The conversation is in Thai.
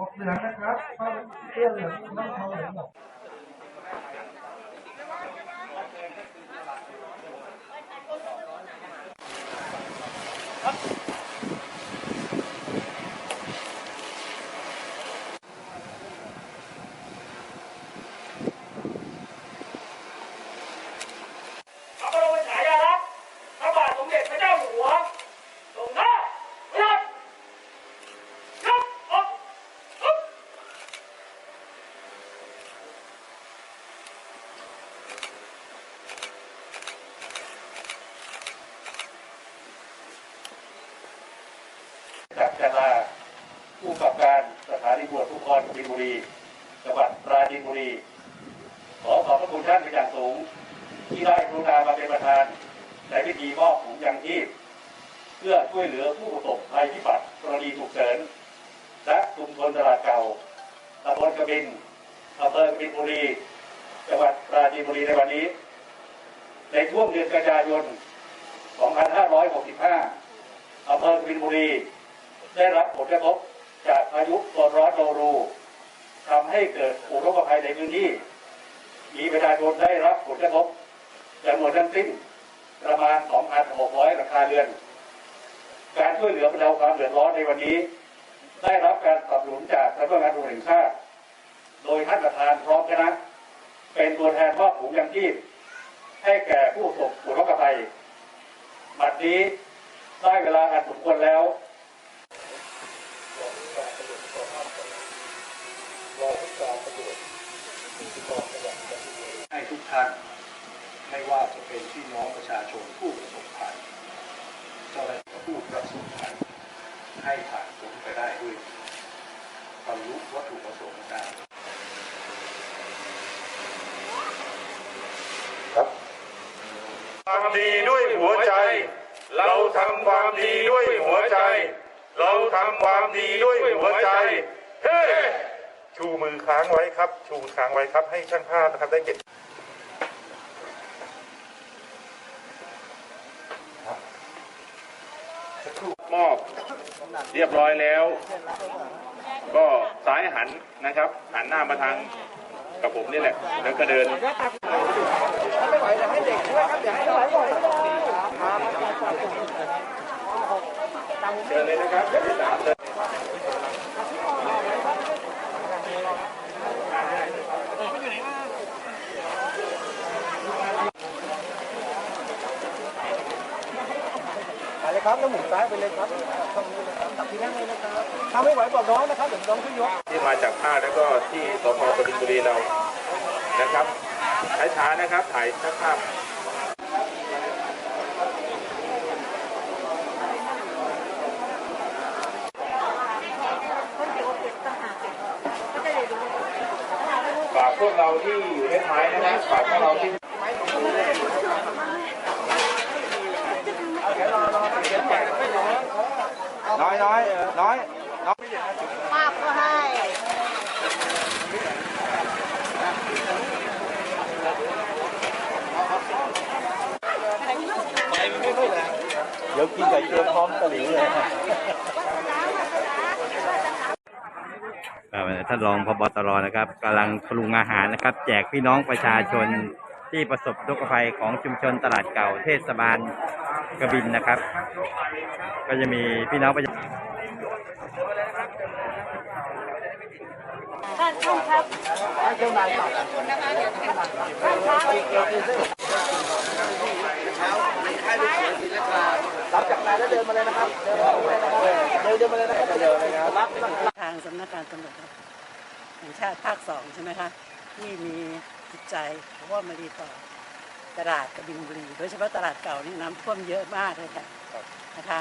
หมดเหลืองนะครับผ้าเสื้อเหลืองต้องเทาเหลืองหมดพระบรมฉายาลักษณ์พระบาทสมเด็จพระเจ้าอยู่หัวทรงหน้าพระราชยกอกฮึบ จันลาผู้กับการสถานีตำรวจภูธรบินบุรีจังหวัดปราจีนบุรี ขอขอบพระคุณท่านเป็นอย่างสูง ที่ได้กรุณามาเป็นประธานในพิธีมอบถุงยังชีพเพื่อช่วยเหลือผู้ประสบภัยพิบัติกรณีฉุกเฉินและชุมชนตลาดเก่าตำบลกบินอำเภอกบินบุรี จังหวัดปราจีนบุรีในวันนี้ ในช่วงเดือนกันยายน 2565อำเภอกบินบุรี ได้รับผลกระทบจากพายุโซนร้อนโนรูทำให้เกิดอุทกภัยในพื้นที่ มีประชาชนได้รับผลกระทบจำนวนทั้งสิ้นประมาณ 2,600หลังคาเรือน การช่วยเหลือบรรเทาความเดือดร้อนในวันนี้ ได้รับการสนับสนุนจากสำนักงานตำรวจแห่งชาติ โดยท่านประธานพร้อมคณะเป็นตัวแทนมอบถุงยังชีพ ให้แก่ผู้ประสบอุทกภัยบัดนี้ได้เวลาอันสมควรแล้ว ให้ทุกท่านไม่ว่า จะเป็นพี่น้องประชาชนผู้ประสบภัยเจ้าหน้าที่ผู้ประสบภัยให้ผ่านพ้นไปได้ด้วยบรรลุวัตถุประสงค์ได้ความดีด้วยหัวใจ เราทำความดีด้วยหัวใจ เราทำความดีด้วยหัวใจ เฮ้ชูมือค้างไว้ครับ ชูค้างไว้ครับ ให้ช่างภาพนะครับได้เก็บ มอบเรียบร้อยแล้ว ก็ซ้ายหันนะครับ หันหน้ามาทางกับผมนี่แหละ แล้วก็เดิน เชิญเลยนะครับเดี๋ยวที่สามเลย เลยครับแล้วหมุนซ้ายไปเลยครับตรงนี้นะครับตักที่นั่งเลยนะครับถ้าไม่ไหวบอกน้องนะครับเดี๋ยวน้องช่วยยกที่มาจากภาคแล้วก็ที่สพกบินบุรีเรานะครับช้าๆนะครับถ่ายภาพฝากพวกเราที่อยู่ในท้ายนะครับฝากพวกเราที่ น้อยน้อยน้อยภาพก็ให้เดี๋ยวกินไก่เจียวพร้อมตะหลิวเลยเอ่อท่านรองพบตรนะครับกำลังปรุงอาหารนะครับ แจกพี่น้องประชาชนที่ประสบทุกขภัยของชุมชนตลาดเก่าเทศบาล กระบินนะครับ ก็จะมีพี่น้องประชาท่านท่านครับรับจากนายแล้วเดินมาเลยนะครับเดินมาเลยนะครับเดินเดินมาเลยนะครับเดินเลยนะครับรับทางสำนักงานตำรวจแห่งชาติภาคสองใช่ไหมคะที่มีจิตใจเพราะว่ามาดีต่อ ตลาดกบินบุรีโดยเฉพาะตลาดเก่านี่น้ำท่วมเยอะมากเลยค่ะนะคะ